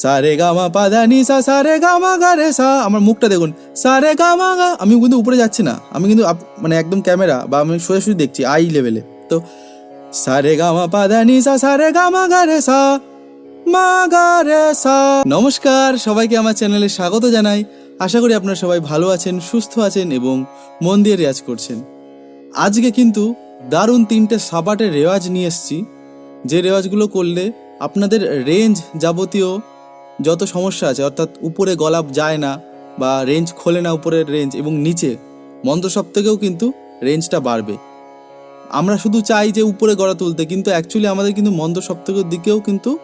সারে গামা পাদা নি সা সারে গামা গা রে সা। আমার মুখটা দেখুন। সারে গামা গা। আমি কিন্তু উপরে যাচ্ছি না। আমি কিন্তু মানে একদম ক্যামেরা বা আমি সোজাসুজি দেখছি আই লেভেলে। তো সারে গামা পাদা নি সা সারে গামা গা রে সা। মা গা রে সা। নমস্কার। সবাইকে আমার চ্যানেলে স্বাগত জানাই। আশা করি আপনারা সবাই ভালো আছেন, সুস্থ আছেন এবং মন দিয়ে রেয়াজ করছেন। আজকে কিন্তু দারুণ তিনটে সাবাটের রেওয়াজ নিয়ে এসেছি। যে রেওয়াজগুলো করলে আপনাদের রেঞ্জ যাবতীয় যত সমস্যা আছে, অর্থাৎ উপরে গলা যায় না বা রেঞ্জ খোলে না উপরের রেঞ্জ এবং নিচে, মন্দ সপ্তকেও কিন্তু রেঞ্জটা বাড়বে। আমরা শুধু চাই যে উপরে গড়া তুলতে, কিন্তু অ্যাকচুয়ালি আমাদের কিন্তু মন্দ সপ্তকের দিকেও কিন্তু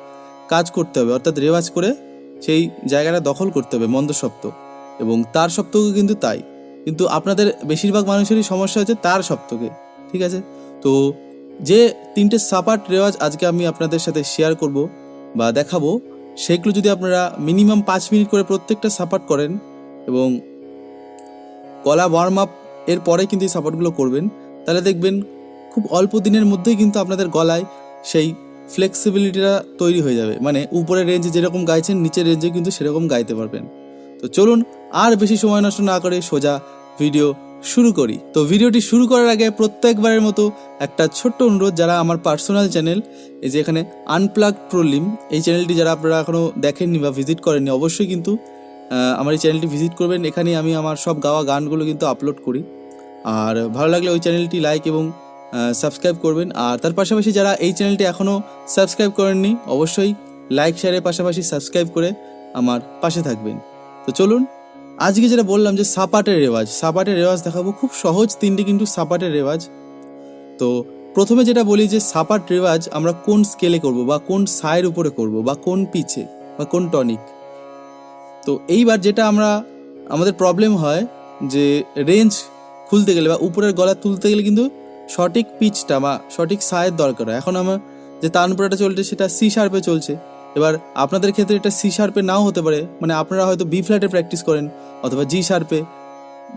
কাজ করতে হবে, অর্থাৎ রেওয়াজ করে সেই জায়গাটা দখল করতে হবে মন্দ এবং তার সপ্তকে কিন্তু তাই। কিন্তু আপনাদের বেশিরভাগ মানুষেরই সমস্যা হচ্ছে তার সপ্তকে ঠিক আছে? তো যে তিনটে সাপাট রেওয়াজ আজকে আমি আপনাদের সাথে শেয়ার করব বা দেখাবো সেগুলো যদি আপনারা মিনিমাম পাঁচ মিনিট করে প্রত্যেকটা সাপাট করেন এবং গলা ওয়ার্ম আপ এর পরে কিন্তু এই সাপোর্টগুলো করবেন, তাহলে দেখবেন খুব অল্প দিনের মধ্যেই কিন্তু আপনাদের গলায় সেই ফ্লেক্সিবিলিটিটা তৈরি হয়ে যাবে। মানে উপরের রেঞ্জে যেরকম গাইছেন, নিচের রেঞ্জে কিন্তু সেরকম গাইতে পারবেন। তো চলুন আর বেশি সময় নষ্ট না করে সোজা ভিডিও শুরু করি। তো ভিডিওটি শুরু করার আগে প্রত্যেকবারের মতো একটা ছোট্ট অনুরোধ যারা আমার পার্সোনাল চ্যানেল এই যে এখানে আনপ্লাগ প্রলিম এই চ্যানেলটি যারা আপনারা এখনও দেখেননি বা ভিজিট করেননি, অবশ্যই কিন্তু আমার এই চ্যানেলটি ভিজিট করবেন। এখানে আমি আমার সব গাওয়া গানগুলো কিন্তু আপলোড করি। আর ভালো লাগলে ওই চ্যানেলটি লাইক এবং সাবস্ক্রাইব করবেন। আর তার পাশাপাশি যারা এই চ্যানেলটি এখনও সাবস্ক্রাইব করেননি, অবশ্যই লাইক শেয়ারের পাশাপাশি সাবস্ক্রাইব করে আমার পাশে থাকবেন। তো চলুন আজকে যেটা বললাম যে সাপাটের রেওয়াজ সাপাটের রেওয়াজ দেখাবো খুব সহজ, তিনটি কিন্তু সাপাটের রেওয়াজ। তো প্রথমে যেটা বলি যে সাপাট রেওয়াজ আমরা কোন স্কেলে করব বা কোন সায়ের উপরে করব বা কোন পিচে বা কোন টনিক তো এইবার যেটা আমরা, আমাদের প্রবলেম হয় যে রেঞ্জ খুলতে গেলে বা উপরের গলা তুলতে গেলে কিন্তু সঠিক পিচটা বা সঠিক সায়ের দরকার হয়। এখন আমার যে তানপুরাটা চলছে সেটা সি শার্পে চলছে। এবার আপনাদের ক্ষেত্রে এটা সি শার্পে নাও হতে পারে। মানে আপনারা হয়তো বি ফ্ল্যাটে প্র্যাকটিস করেন অথবা জি শার্পে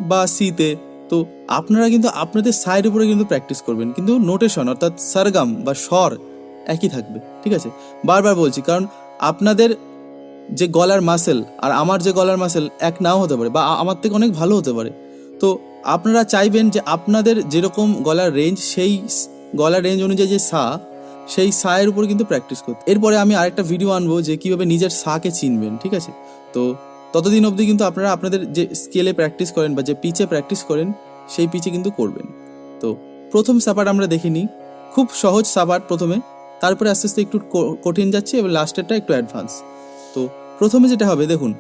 বা সিতে তো। আপনারা কিন্তু আপনাদের সাইড উপরে কিন্তু প্র্যাকটিস করবেন। কিন্তু নোটেশন অর্থাৎ সারগাম বা স্বর একই থাকবে। ঠিক আছে? বারবার বলছি, কারণ আপনাদের যে গলার মাসেল আর আমার যে গলার মাসেল এক নাও হতে পারে বা আমার থেকে অনেক ভালো হতে পারে। তো আপনারা চাইবেন যে আপনাদের যেরকম গলার রেঞ্জ সেই গলার রেঞ্জ অনুযায়ী যে সা সেই সায়ের উপর কিন্তু প্র্যাকটিস করতে। এরপরে আমি আরেকটা ভিডিও আনব যে কীভাবে নিজের সাকে চিনবেন, ঠিক আছে? তো ততদিন অবধি কিন্তু আপনারা আপনাদের যে স্কেলে প্র্যাকটিস করেন বা যে পিচে প্র্যাকটিস করেন, সেই পিচে কিন্তু করবেন। তো প্রথম সাপাট আমরা দেখে নিই। খুব সহজ সাপাট প্রথমে। তারপরে আস্তে আস্তে একটু কঠিন যাচ্ছে এবং লাস্টেরটা একটু অ্যাডভান্স তো প্রথমে যেটা হবে, দেখুন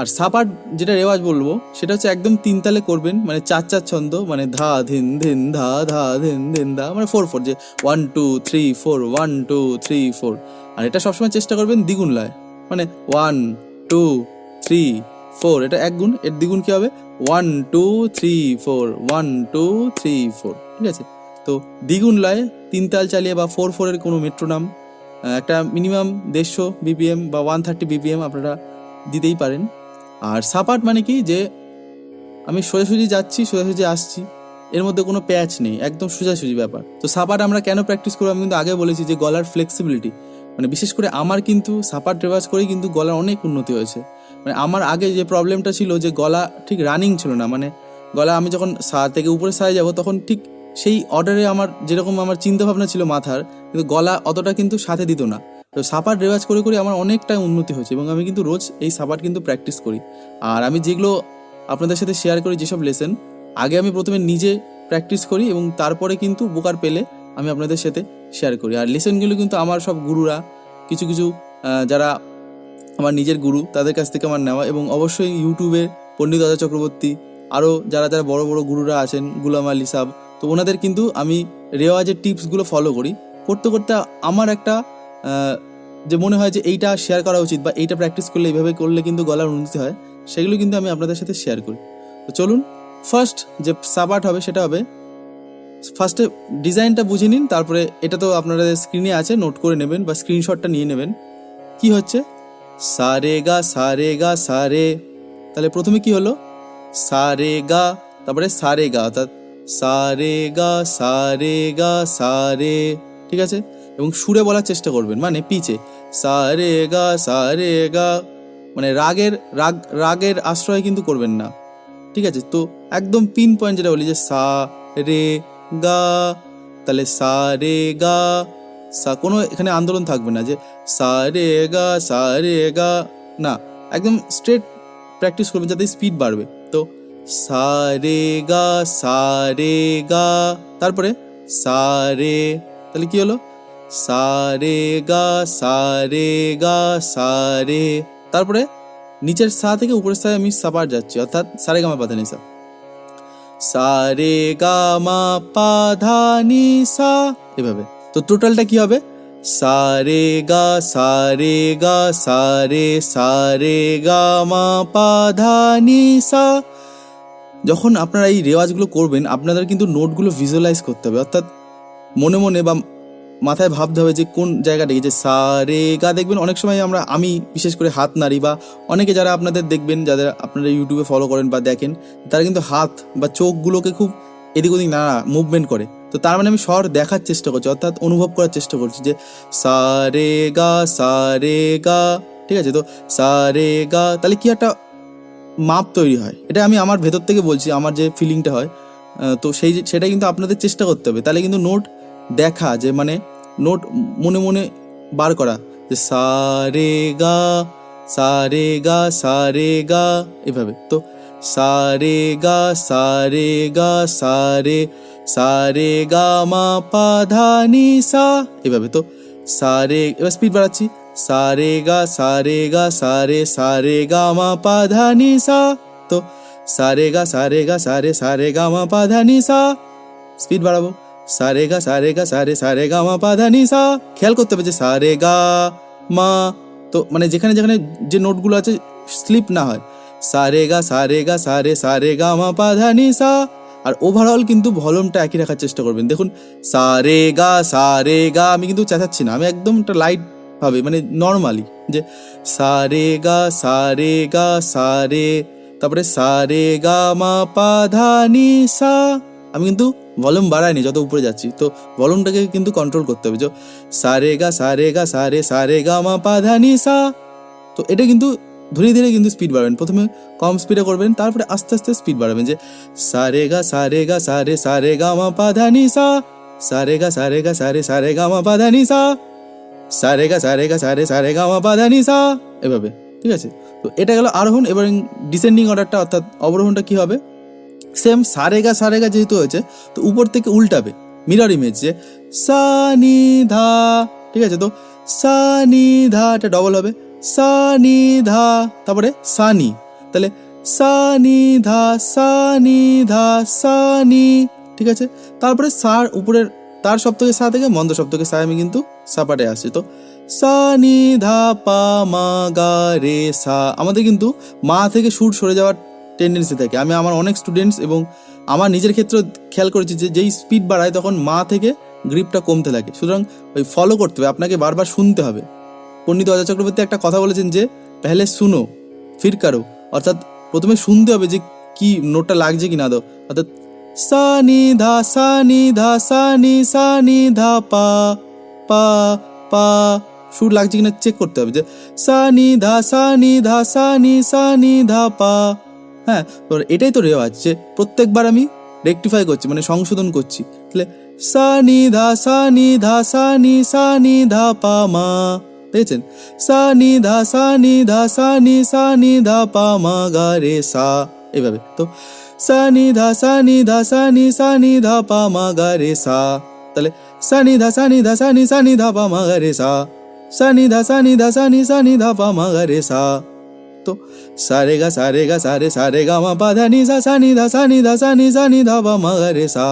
আর সাপার যেটা রেওয়াজ বলব, সেটা হচ্ছে একদম তিন তালে করবেন মানে চার চার ছন্দ মানে ধা, ধিন ধিন, ধা ধা, ধিন ধিন, ধা মানে ফোর ফোর যে one two three four one two three four আর এটা সবসময় চেষ্টা করবেন দ্বিগুণ লয়। মানে ওয়ান টু থ্রি ফোর এটা এক গুণ, এর দ্বিগুণ কী হবে? One two three four one two three four ঠিক আছে? তো দ্বিগুণ লয় তিন তাল চালিয়ে বা ফোর ফোরের কোনো মেট্রো নাম একটা মিনিমাম দেড়শো বিপিএম বা ওয়ান থার্টি বিপিএম আপনারা দিতেই পারেন। আর সাপাট মানে কি যে আমি সোজাসুজি যাচ্ছি, সোজাসুজি আসছি। এর মধ্যে কোনো প্যাচ নেই, একদম সোজাসুজি ব্যাপার। তো সাপাট আমরা কেন প্র্যাকটিস করব? আমি কিন্তু আগে বলেছি যে গলার ফ্লেক্সিবিলিটি মানে বিশেষ করে আমার কিন্তু সাপাট রেওয়াজ করেই কিন্তু গলার অনেক উন্নতি হয়েছে। মানে আমার আগে যে প্রবলেমটা ছিল যে গলা ঠিক রানিং ছিল না মানে গলা আমি যখন সা থেকে উপরে সায়ে যাব তখন ঠিক সেই অর্ডারে আমার যেরকম আমার চিন্তা ভাবনা ছিল মাথার, কিন্তু গলা অতটা কিন্তু সাথে দিত না। তো সাপার রেওয়াজ করে করে আমার অনেকটা উন্নতি হয়েছে এবং আমি কিন্তু রোজ এই সাপার কিন্তু প্র্যাকটিস করি। আর আমি যেগুলো আপনাদের সাথে শেয়ার করি যেসব লেসেন আগে আমি প্রথমে নিজে প্র্যাকটিস করি এবং তারপরে কিন্তু বোকার পেলে আমি আপনাদের সাথে শেয়ার করি। আর লেসেনগুলো কিন্তু আমার সব গুরুরা, কিছু কিছু যারা আমার নিজের গুরু, তাদের কাছ থেকে আমার নেওয়া এবং অবশ্যই ইউটিউবে পণ্ডিত দাদা চক্রবর্তী আরও যারা যারা বড় বড় গুরুরা আছেন, গুলাম আলী সাহ, তো ওনাদের কিন্তু আমি রেওয়াজের টিপসগুলো ফলো করি। করতে করতে আমার একটা যে মনে হয় যে এইটা শেয়ার করা উচিত বা এইটা প্র্যাকটিস করলে এইভাবে করলে কিন্তু গলার উন্নতি হয়, সেগুলো কিন্তু আমি আপনাদের সাথে শেয়ার করি। তো চলুন ফার্স্ট যে সাবাট হবে সেটা হবে ফার্স্টে ডিজাইনটা বুঝে নিন, তারপরে এটা তো আপনাদের স্ক্রিনে আছে নোট করে নেবেন বা স্ক্রিনশটটা নিয়ে নেবেন। কি হচ্ছে? সারে গা সারে। গা সারে তাহলে প্রথমে কি হলো? সারে গা তারপরে সারে গা অর্থাৎ সারে গা সারে গা সারে। ঠিক আছে? এবং সুরে বলার চেষ্টা করবেন মানে পিচে। সা রে গা সা রে গা মানে রাগের, রাগ, রাগের আশ্রয় কিন্তু করবেন না। ঠিক আছে? তো একদম পিন পয়েন্ট যেটা বলি যে সা, রে, গা। তাহলে সা রে গা সা, কোনো এখানে আন্দোলন থাকবে না যে সা রে গা সা রে গা না, একদম স্ট্রেট প্র্যাকটিস করবেন যাতে স্পিড বাড়বে। তো সা রে গা সা রে গা তারপরে সা রে তাহলে কি হলো? সা রে গা সা রে গা সা রে তারপরে নিচের সা থেকে উপরের সায় আমি সাপার যাচ্ছি, অর্থাৎ সারে গামা পাধা নিসা সা রে গা মা পা ধা নি সা। এভাবে। তো টোটালটা কি হবে? সা রে গা সা রে গা সা রে সা রে গা মা পা ধা নি সা। যখন আপনারা এই রেওয়াজগুলো করবেন, আপনাদের কিন্তু নোটগুলো ভিজুয়ালাইজ করতে হবে, অর্থাৎ মনে মনে বা মাথায় ভাবতে হবে যে কোন জায়গাটা যে সা রে গা দেখবেন, অনেক সময় আমরা, আমি বিশেষ করে হাত নাড়ি বা অনেকে যারা আপনাদের দেখবেন, যাদের আপনারা ইউটিউবে ফলো করেন বা দেখেন, তারা কিন্তু হাত বা চোখগুলোকে খুব এদিক ওদিক নাড়া মুভমেন্ট করে। তো তার মানে আমি স্বর দেখার চেষ্টা করছি, অর্থাৎ অনুভব করার চেষ্টা করছি যে সা রে গা সা রে গা, ঠিক আছে? তো সা রে গা, তাহলে কি একটা মাপ তৈরি হয়? এটা আমি আমার ভেতর থেকে বলছি, আমার যে ফিলিংটা হয় তো সেই সেটা কিন্তু আপনাদের চেষ্টা করতে হবে। তাহলে কিন্তু নোট দেখা যে মানে নোট মনে মনে বার করা যে সা রে গা সা রে গা সা রে গা এভাবে তো সা রে গা সা রে গা সা রে সা রে গা মা পা ধা নি সা এভাবে তো সা রে এবার স্পিড বাড়াচ্ছি সা রে গা সা রে গা সা রে সা রে গা মা পা ধা নি সা তো সা রে গা সা রে গা সা রে সা রে গা মা পা ধা নি সা স্পিড বাড়াবো সা রে গা সা রে গা সা রে সা রে গা মা পা ধা সা খেয়াল করতে হবে যে সা রে গা মা, তো মানে যেখানে যেখানে যে নোটগুলো আছে, স্লিপ না হয়। সা রে গা সা রে গা সা রে সা রে গা মা পা ধা সা আর ওভারঅল কিন্তু ভলিউমটা একই রাখার চেষ্টা করবেন। দেখুন সা রে গা সা রে গা আমি কিন্তু চেঁচাচ্ছি না। আমি একদম একটা লাইট ভাবে মানে নর্মালি যে সা রে গা সা রে গা সা রে তারপরে সা রে গা মা পা ধা সা আমি কিন্তু ভলিউম বাড়াইনি যত উপরে যাচ্ছি। তো ভলিউমটাকে কিন্তু কন্ট্রোল করতে হবে। যে সা রে গা সা রে গা সা রে সা রে গা মা পা ধা নি সা। তো এটা কিন্তু ধীরে ধীরে কিন্তু স্পিড বাড়াবেন। প্রথমে কম স্পিডে করবেন, তারপরে আস্তে আস্তে স্পিড বাড়াবেন যে সা রে গা সা রে গা সা রে সা রে গা মা পা ধা নি সা। সা রে গা সা রে গা সা রে সা রে গা মা পা ধা নি সা। সা রে গা সা রে গা সা রে সা রে গা মা পা ধা নি সা। এভাবে, ঠিক আছে? তো এটা গেল আরোহণ এবার ডিসেন্ডিং অর্ডারটা অর্থাৎ অবরোহণটা কি হবে? সেম সারেগা সারেগা যেহেতু হয়েছে, তো উপর থেকে উল্টাবে। মিরর ইমেজ যে সা নি ধা ঠিক আছে তো? সা নি ধা এটা ডবল হবে। সা নি ধা তারপরে সানি। তাহলে সা নি ধা সা নি ধা সা নি ঠিক আছে? তারপরে সার উপরের, তার সপ্তকে সা থেকে, মন্দ সপ্তকে সা আমি কিন্তু সাপাটে আসছি। তো সা নি ধা পা মা গা রে সা, আমাদের কিন্তু মা থেকে সুর সরে যাওয়ার টেন্ডেন্সি থাকে। আমি আমার অনেক স্টুডেন্টস এবং আমার নিজের ক্ষেত্রেও খেয়াল করেছি যে, যেই স্পিড বাড়ায় তখন মা থেকে গ্রিপটা কমতে লাগে। সুতরাং ওই ফলো করতে হবে, আপনাকে বারবার শুনতে হবে। পণ্ডিত অজয় চক্রবর্তী একটা কথা বলেছেন যে, পেহলে শুনো, ফির কারও। অর্থাৎ প্রথমে শুনতে হবে যে, কি নোটটা লাগছে কি না দো অর্থাৎ সা নি ধা সা নি ধা সা নি সা নি ধা, পা পা পা। সুর লাগছে কিনা চেক করতে হবে যে সা নি ধা সা নি ধা সা নি সা নি ধা, পা। হ্যাঁ তো এটাই তো রেওয়াজ যে প্রত্যেকবার আমি রেকটিফাই করছি মানে সংশোধন করছি। তাহলে সা নি ধা সা নি ধা সা নি সা নি ধা পা মা। দেখেছেন? সা নি ধা সা নি ধা সা নি সা নি ধা পা মা গা রে সা। এইভাবে তো সা নি ধা সা নি ধা সা নি সা নি ধা পা মা গা রে সা। তাহলে সা নি ধা সা নি ধা সা নি সা নি ধা পা মা গা রে সা। সা নি ধা সা নি ধা সা নি সা নি ধা পা মা গা রে সা। তো সারে গা সারে গা সারে সারে গা মা পা ধা নি সা সা নি ধা সা নি ধা সা নি সা ধা পা মা রে সা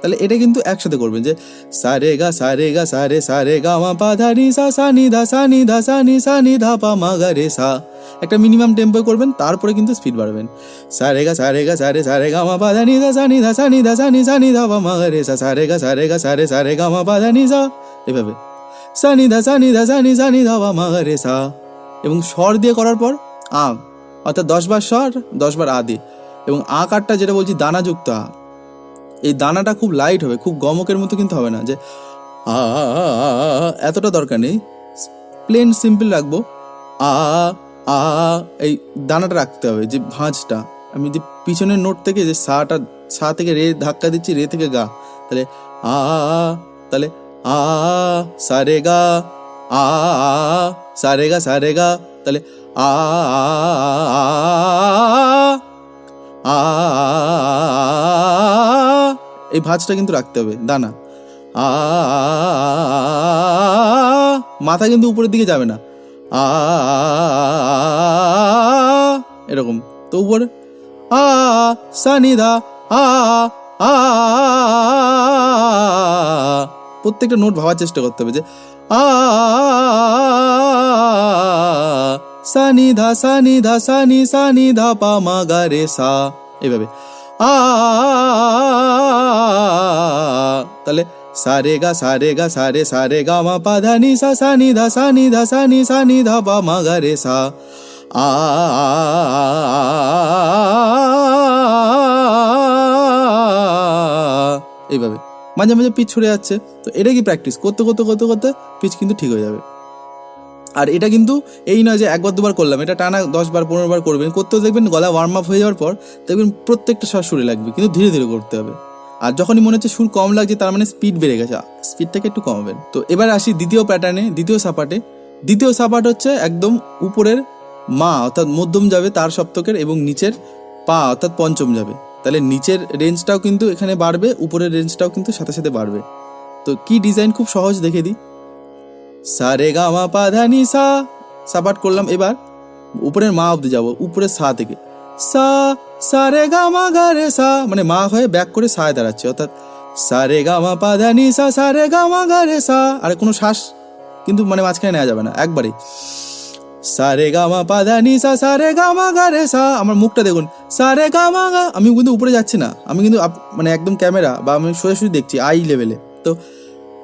তাহলে এটা কিন্তু একসাথে করবেন যে সারে গা সারে গা সারে সারে গা মা পা ধা সা সা নি ধা সা নি ধা সা নি সা নি ধা পা মা গা রে সা একটা মিনিমাম টেম্পো করবেন তারপরে কিন্তু স্পিড বাড়াবেন সারে গা সারে গা সারে সারে গা মা পা ধা নি ধা সা নি ধা সা নি ধা সা নি সা নি ধা পা মা গা রে সা সারে গা সারে গা সারে সারে গা মা পা ধা সা এভাবে সা নি ধা সা নি ধা সা নি সা ধা পা মা রে সা এবং স্বর দিয়ে করার পর আম অর্থাৎ দশ বার স্বর দশ বার আদি এবং আ কারটা যেটা বলছি দানাযুক্ত আ এই দানাটা খুব লাইট হবে খুব গমকের মতো কিন্তু হবে না যে আ এতটা দরকার নেই প্লেন সিম্পল রাখব আ আ এই দানাটা রাখতে হবে যে ভাঁজটা আমি যে পিছনের নোট থেকে যে সাটা সা থেকে রে ধাক্কা দিচ্ছি রে থেকে গা তাহলে আ তাহলে আ সারে গা আ সারে গা সারে গা তাহলে আ আ এই ভাঁজটা কিন্তু রাখতে হবে দানা আ মাথা কিন্তু উপরের দিকে যাবে না আ এরকম তো উপরে আ সানিধা আ আ প্রত্যেকটা নোট ভাবার চেষ্টা করতে হবে যে আ সানি ধা সানি ধা, সানি সানি ধা, পা, মা, গা, রে, সা। এভাবে। আ তাহলে সারে গা সারে গা সারে সারে গা, মা, পা, ধা, নি, সা সানি ধা সানি ধা সানি সানি ধা, পা, মা, গা, রে, সা। আ এইভাবে মাঝে মাঝে পিচ ছুড়ে যাচ্ছে। তো এটা কি প্র্যাকটিস করতে করতে করতে করতে পিচ কিন্তু ঠিক হয়ে যাবে। আর এটা কিন্তু এই নয় যে একবার দুবার করলাম, এটা টানা দশ বার পনেরো বার করবেন, করতেও দেখবেন গলা ওয়ার্ম আপ হয়ে যাওয়ার পর দেখবেন প্রত্যেকটা শ্বাস সুরে লাগবে, কিন্তু ধীরে ধীরে করতে হবে। আর যখনই মনে হচ্ছে সুর কম লাগছে, তার মানে স্পিড বেড়ে গেছে স্পিডটাকে একটু কমাবেন। তো এবার আসি দ্বিতীয় প্যাটার্নে দ্বিতীয় সাপাটে। দ্বিতীয় সাপাট হচ্ছে একদম উপরের মা, অর্থাৎ মধ্যম যাবে তার সপ্তকের এবং নিচের পা, অর্থাৎ পঞ্চম যাবে। তাহলে নিচের রেঞ্জটাও কিন্তু এখানে বাড়বে, উপরের রেঞ্জটাও কিন্তু সাথে সাথে বাড়বে। তো কি ডিজাইন খুব সহজ, দেখে দিই। সারে গা মা পা ধা নি সা। সাপাট করলাম এবার। উপরের মা অব্দি যাব, উপরের সা থেকে। সা, সারে গা মা গা রে সা। মানে মা হয়ে ব্যাক করে সায় দাঁড়াচ্ছে, অর্থাৎ সারে গা মা পা ধা নি সা, সারে গা মা গা রে সা। আর কোনো শ্বাস, কিন্তু মানে মাঝখানে নেওয়া যাবে না একবারেই সারে গা মা পা ধা নি সা, সারে গা মা গা রে সা। আমার মুখটা দেখুন, সারে গা মা গা আমি কিন্তু উপরে যাচ্ছি না। আমি কিন্তু মানে একদম ক্যামেরা বা আমি সোজাসুজি দেখছি, আই লেভেলে। তো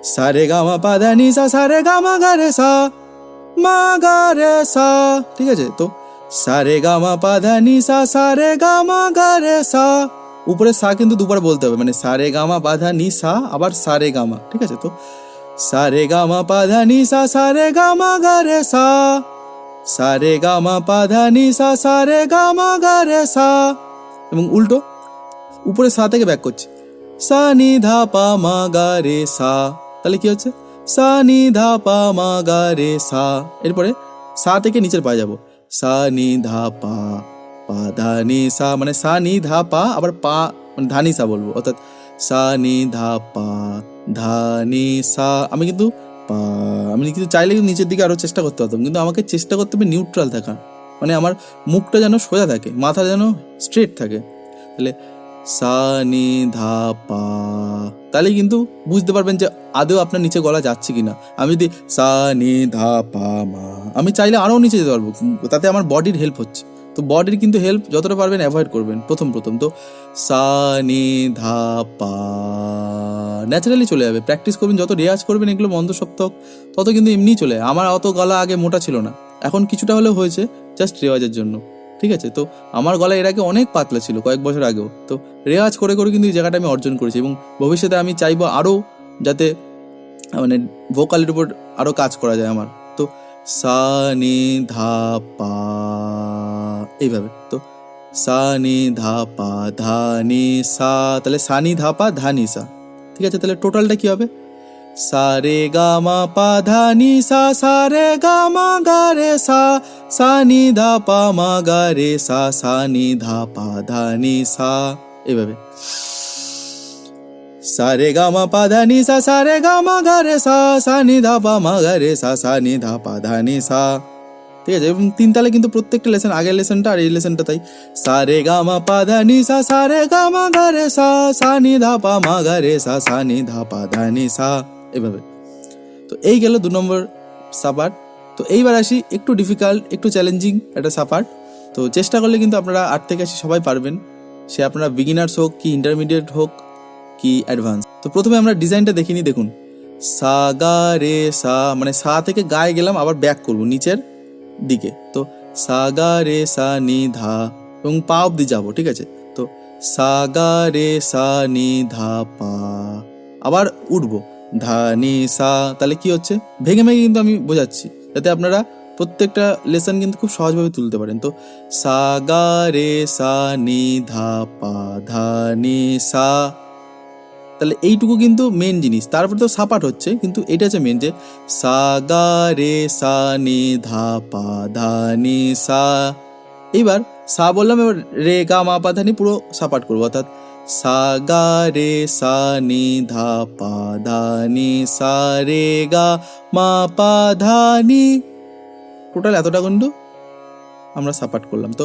সারে গা মা পা ধা নি সা সারে গা মা গা রে সা, মা গা রে সা। ঠিক আছে, তো সারে গা মা পা ধা নি সা সারে গা মা গা রে সা। উপরে সা কিন্তু দুবার বলতে হবে মানে সারে গা মা পা ধা নি সা, আবার সারে গা মা ঠিক আছে, তো সারে গা মা পা ধা নি সা সারে গা মা গা রে সা। সারে গা মা পা ধা নি সা সারে গা মা গা রে সা। এবং উল্টো, উপরে সা থেকে ব্যাক করছে। সা, নি, ধা, পা, মা, গা, রে, সা। তাহলে কি হচ্ছে? সা, নি, ধা, পা, মা, গা, রে, সা। এরপরে সা থেকে নিচের পায়ে যাব। সা, নি, ধা, পা পা, ধা, নি, সা মানে সা, নি, ধা, পা, আবার পা মানে ধা, নি, সা বলব। অর্থাৎ সা, নি, ধা, পা, ধা, নি, সা, আমি কিন্তু পা, আমি কিন্তু চাইলে কিন্তু নিচের দিকে আরও চেষ্টা করতে পারতাম। কিন্তু আমাকে চেষ্টা করতে হবে নিউট্রাল থাকা মানে আমার মুখটা যেন সোজা থাকে, মাথা যেন স্ট্রেট থাকে। তাহলে সা নি ধা পা তাহলে কিন্তু বুঝতে পারবেন যে আদৌ আপনার নিচে গলা যাচ্ছে কিনা। আমি যদি সা নি ধা পা মা, আমি চাইলে আরও নিচে যেতে পারব, তাতে আমার বডির হেল্প হচ্ছে। তো বডির কিন্তু হেল্প যতটা পারবেন অ্যাভয়েড করবেন, প্রথম প্রথম। তো সা নি ধা পা ন্যাচারালি চলে যাবে। প্র্যাকটিস করবেন, যত রেয়াজ করবেন এগুলো বন্ধ সপ্তক তত কিন্তু এমনিই চলে আমার অত গলা আগে মোটা ছিল না। এখন কিছুটা হলেও হয়েছে জাস্ট রেওয়াজের জন্য। ঠিক আছে? তো আমার গলা এর আগে অনেক পাতলা ছিল কয়েক বছর আগেও। তো রেওয়াজ করে করে কিন্তু এই জায়গাটা আমি অর্জন করেছি এবং ভবিষ্যতে আমি চাইব আরও যাতে মানে ভোকালের উপর আরও কাজ করা যায় আমার। তো সা নি ধা পা এইভাবে। তো সা নি ধা পা ধা নি সা, তাহলে সা নি ধা পা ধা নি সা। ঠিক আছে? তাহলে টোটালটা কী হবে? সারে গা মা পা নি সা সারে গা মা গা রে সা সা নি ধা পা মা গা রে সা সা নি ধা পা ধা নি সা এভাবে সারে গা মা পা নি সা সারে গা মা গা রে সা সা নি ধা পা মা গা রে সা সা নি ধা পা ধা সা ঠিক আছে এবং তিন তালে কিন্তু প্রত্যেকটা লেসন আগের লেসনটা আর এই লেসনটা তাই সারে গা মা পা নি সা সারে গা মা গা রে সা সা ধা পা মা গা রে সা সা নি ধা পা নি সা এভাবে। তো এই গেল দু নম্বর সাপাট তো এইবার আসি একটু ডিফিকাল্ট একটু চ্যালেঞ্জিং একটা সাপাট তো চেষ্টা করলে কিন্তু আপনারা আট থেকে আসি সবাই পারবেন। সে আপনারা বিগিনার্স হোক কি ইন্টারমিডিয়েট হোক কি অ্যাডভান্স তো প্রথমে আমরা ডিজাইনটা দেখিনি দেখুন। সা, গা, রে, সা মানে সা থেকে গায়ে গেলাম, আবার ব্যাক করব নিচের দিকে। তো সা, গা, রে, সা, নি, ধা এবং পা অব্দি যাব, ঠিক আছে? তো সা, গা, রে, সা, নি, ধা, পা, আবার উঠবো। ধা নি সা, তাহলে কি হচ্ছে? ভেঙে ভেঙে কিন্তু আমি বোঝাচ্ছি। যাতে আপনারা প্রত্যেকটা লেসন কিন্তু খুব সহজভাবে তুলতে পারেন। তো, সা, গা, রে, সা, নি, ধা, পা ধা নি সা। তাহলে এইটুকু কিন্তু মেন জিনিস। তারপর তো সাপাট হচ্ছে, কিন্তু এটা হচ্ছে মেন যে সা, গা, রে, সা, নি, ধা, পা ধা নি সা। এইবার সা বললাম, এবার রে, গা, মা, পা ধা নি পুরো সাপাট করব। অর্থাৎ সা গা রে সা নি ধা পা ধা সা রে গা মা পা ধা নি টোটাল এতটা কিন্তু আমরা সাপাট করলাম। তো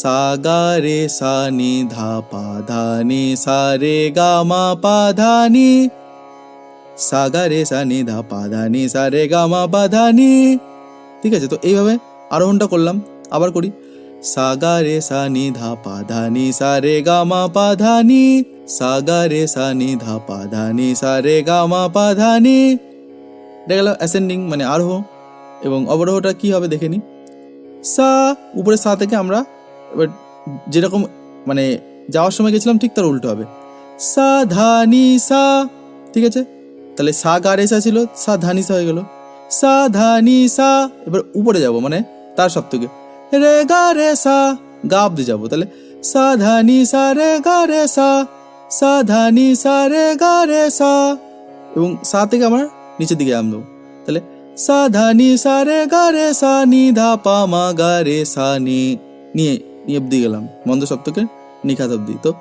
সা গা রে সা নি ধা পা ধা সা রে গা মা রে সা নি ধা পা ধা নি সা রে গা মা পা ধা নি ঠিক আছে, তো এইভাবে আরোহণটা করলাম। আবার করি। সা গা রে সা নি ধা পা ধা নি সা রে গা মা পা ধা নি সা গা রে সা নি ধা পা ধা নি সা রে গা মা পা ধা নি এটা গেল অ্যাসেন্ডিং মানে আরোহ। এবং অবরোহটা কি হবে দেখে নি। সা উপরে সা থেকে আমরা এবার যেরকম মানে যাওয়ার সময় গেছিলাম, ঠিক তার উল্টো হবে। সা ধা নি সা, ঠিক আছে? তাহলে সা গা রে সা ছিল সা ধা নি সা হয়ে গেল। সা ধা নি সা, এবার উপরে যাব মানে তার সপ্তকে রে গা রে সা। গা অব্দি যাব, তাহলে। সা, ধা সা, রে গা রে সা। সা, ধা সা, রে গা রে সা। এবং সা থেকে আমরা নিচের দিকে নামবো। তাহলে, সা, ধা সা, রে গা রে সা, নি, ধা, পা, মা, গা, রে, সা, নি। নিয়ে নিয়ে অব্দি গেলাম, মন্দ সপ্তকে নিখাত অব্দি। তো,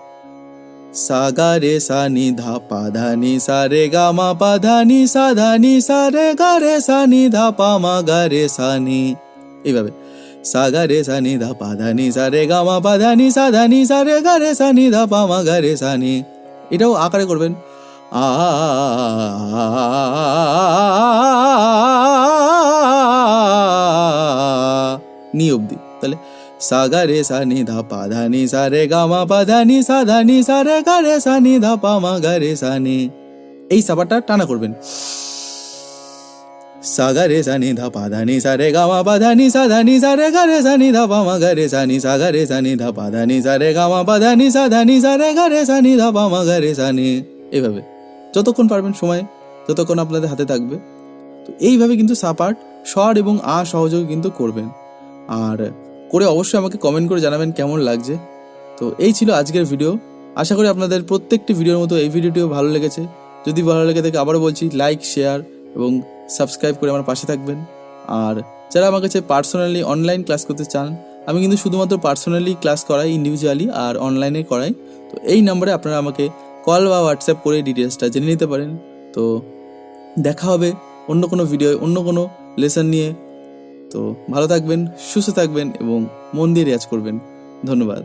সা, গা, রে, সা, নি, ধা, পা, ধা, নি, সা, রে, গা, মা, পা, ধা, নি, সা, ধা, নি, সা, রে, গা, রে, সা, নি, ধা, পা, মা, গা, রে, সা, নি। এইভাবে। সা গা রে সা নি ধা পা ধা নি সা রে গা মা পা ধা নি সা ধা রে গা রে সা ধা পা গা রে সা এটাও আকারে করবেন আ নি অব্দি তাহলে সা গা রে সা নি ধা পা ধা নি সা রে গা মা পা ধা নি সা ধা রে গা রে সা ধা পা গা রে সা এই সাবারটা টানা করবেন সা গা রে সা নি ধা পা ধা নি সা রে গা মা পা ধা নি সা ধা নি সা রে গা রে সা নি ধা পা মা গা রে সা নি সা গা রে সা নি ধা পা সা রে গা মা পা ধা সা ধা রে গা রে সা নি ধা পা রে সা নি এইভাবে। যতক্ষণ পারবেন সময়, ততক্ষণ আপনাদের হাতে থাকবে। তো এইভাবে কিন্তু সাপার্ট স্বর এবং আ সহযোগে কিন্তু করবেন। আর করে অবশ্যই আমাকে কমেন্ট করে জানাবেন কেমন লাগছে। তো এই ছিল আজকের ভিডিও আশা করি আপনাদের প্রত্যেকটি ভিডিওর মতো এই ভিডিওটিও ভালো লেগেছে। যদি ভালো লেগে থাকে, আবারও বলছি লাইক শেয়ার এবং সাবস্ক্রাইব করে আমার পাশে থাকবেন। আর যারা আমার কাছে পার্সোনালি অনলাইন ক্লাস করতে চান, আমি কিন্তু শুধুমাত্র পার্সোনালি ক্লাস করাই ইন্ডিভিজুয়ালি আর অনলাইনে করাই। তো এই নাম্বারে আপনারা আমাকে কল বা হোয়াটসঅ্যাপ করে ডিটেলসটা জেনে নিতে পারেন। তো দেখা হবে অন্য কোনো ভিডিও অন্য কোনো লেসন নিয়ে। তো ভালো থাকবেন, সুস্থ থাকবেন এবং মন দিয়ে রেয়াজ করবেন। ধন্যবাদ।